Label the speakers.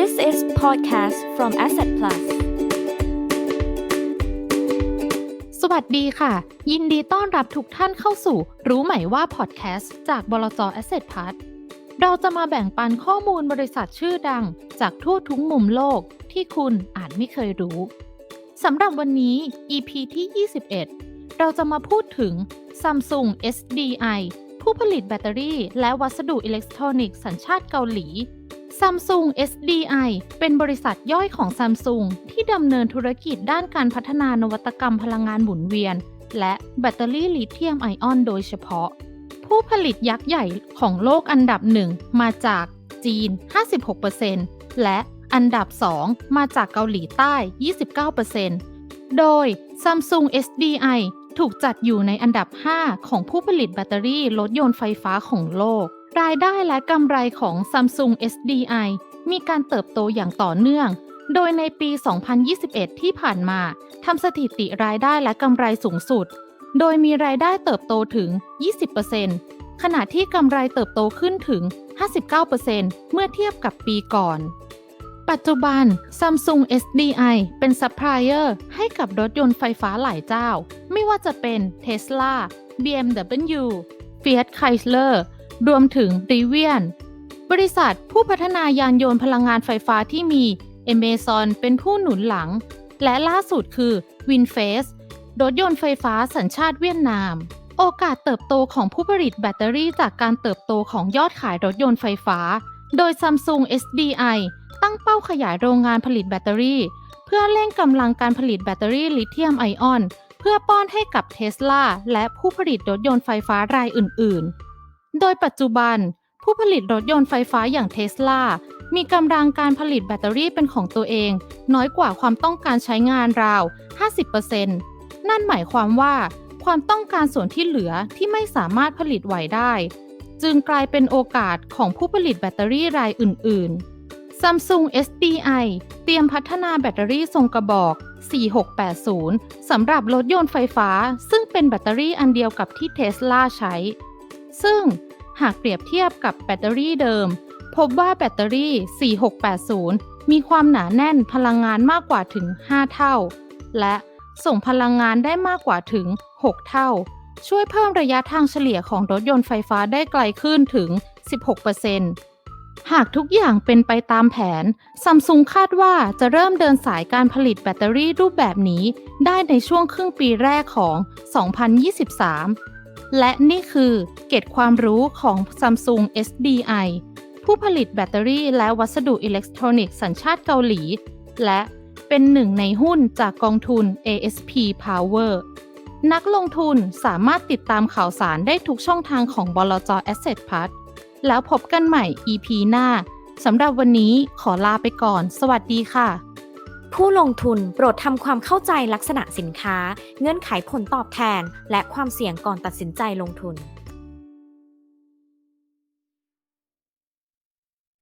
Speaker 1: This is podcast from Asset Plus.
Speaker 2: สวัสดีค่ะ ยินดีต้อนรับทุกท่านเข้าสู่ รู้ไหมว่าพอดแคสต์จากบลจ Asset p a s เราจะมาแบ่งปันข้อมูลบริษัทชื่อดัง จากทั่วทุกมุมโลกที่คุณอาจไม่เคยรู้สำหรับวันนี้ EP ที่ 21 เราจะมาพูดถึง Samsung SDI ผู้ผลิตแบตเตอรี่และวัสดุอิเล็กทรอนิกส์สัญชาติเกาหลี Samsung SDI เป็นบริษัทย่อยของ Samsung ที่ดำเนินธุรกิจด้านการพัฒนานวัตกรรมพลังงานหมุนเวียน และแบตเตอรี่ลิเธียมไอออนโดยเฉพาะ ผู้ผลิตยักษ์ใหญ่ของโลกอันดับหนึ่งมาจากจีน 56%และอันดับ 2 มาจากเกาหลีใต้ 29%โดย Samsung SDI ถูกจัดอยู่ในอันดับ 5 ของผู้ผลิตแบตเตอรี่รถยนต์ไฟฟ้าของโลก รายได้และกำไรของ Samsung SDI มีการเติบโตอย่างต่อเนื่อง โดยในปี 2021 ที่ผ่านมาทำสถิติรายได้และกำไรสูงสุด โดยมีรายได้เติบโตถึง 20%ขณะที่กำไรเติบโตขึ้นถึง 59%เมื่อเทียบกับปีก่อน ปัจจุบัน Samsung SDI เป็นซัพพลายเออร์ให้กับรถยนต์ไฟฟ้าหลายเจ้า ไม่ว่าจะเป็น Tesla BMW Fiat Chrysler รวมถึง Rivian บริษัทผู้พัฒนายานยนต์พลังงานไฟฟ้าที่มี Amazon เป็นผู้หนุนหลัง และล่าสุดคือ WinFast รถยนต์ไฟฟ้าสัญชาติเวียดนาม โอกาสเติบโตของผู้ผลิตแบตเตอรี่จากการเติบโตของยอดขายรถยนต์ไฟฟ้า โดย Samsung SDI ตั้งเป้าขยายโรงงานผลิตแบตเตอรี่ เพื่อเร่งกำลังการผลิตแบตเตอรี่ลิเธียมไอออน เพื่อป้อนให้กับเทสลาและผู้ผลิตรถยนต์ไฟฟ้ารายอื่น ๆ โดยปัจจุบัน ผู้ผลิตรถยนต์ไฟฟ้าอย่างเทสลา มีกำลังการผลิตแบตเตอรี่เป็นของตัวเอง น้อยกว่าความต้องการใช้งานราว 50%นั่นหมายความว่า ความต้องการส่วนที่เหลือที่ไม่สามารถผลิตไหวได้ จึงกลายเป็นโอกาสของผู้ผลิตแบตเตอรี่รายอื่น ๆ Samsung SDI เตรียมพัฒนาแบตเตอรี่ทรงกระบอก 4680 สำหรับรถยนต์ไฟฟ้า ซึ่งเป็นแบตเตอรี่อันเดียวกับที่เทสลาใช้ ซึ่งหากเปรียบเทียบกับแบตเตอรี่เดิม พบว่าแบตเตอรี่ 4680 มีความหนาแน่นพลังงานมากกว่าถึง 5 เท่า และส่งพลังงานได้มากกว่าถึง 6 เท่า ช่วยเพิ่มระยะทางเฉลี่ยของรถยนต์ไฟฟ้าได้ไกลขึ้นถึง 16%หากทุกอย่างเป็นไปตามแผนซัมซุงคาดว่าจะเริ่มเดินสายการผลิตแบตเตอรี่รูปแบบนี้ ได้ในช่วงครึ่งปีแรกของ 2023 และนี่คือเกร็ดความรู้ของ Samsung SDI ผู้ผลิตแบตเตอรี่และวัสดุอิเล็กทรอนิกส์สัญชาติเกาหลี และเป็นหนึ่งในหุ้นจากกองทุน ASP Power นักลงทุนสามารถติดตามข่าวสารได้ทุกช่องทางของบลจ Asset p a s แล้วพบกันใหม่ EP หน้า สำหรับวันนี้ขอลาไปก่อน สวัสดีค่ะ
Speaker 1: ผู้ลงทุนโปรดทำความเข้าใจลักษณะสินค้า เงื่อนไขผลตอบแทน และความเสี่ยงก่อนตัดสินใจลงทุน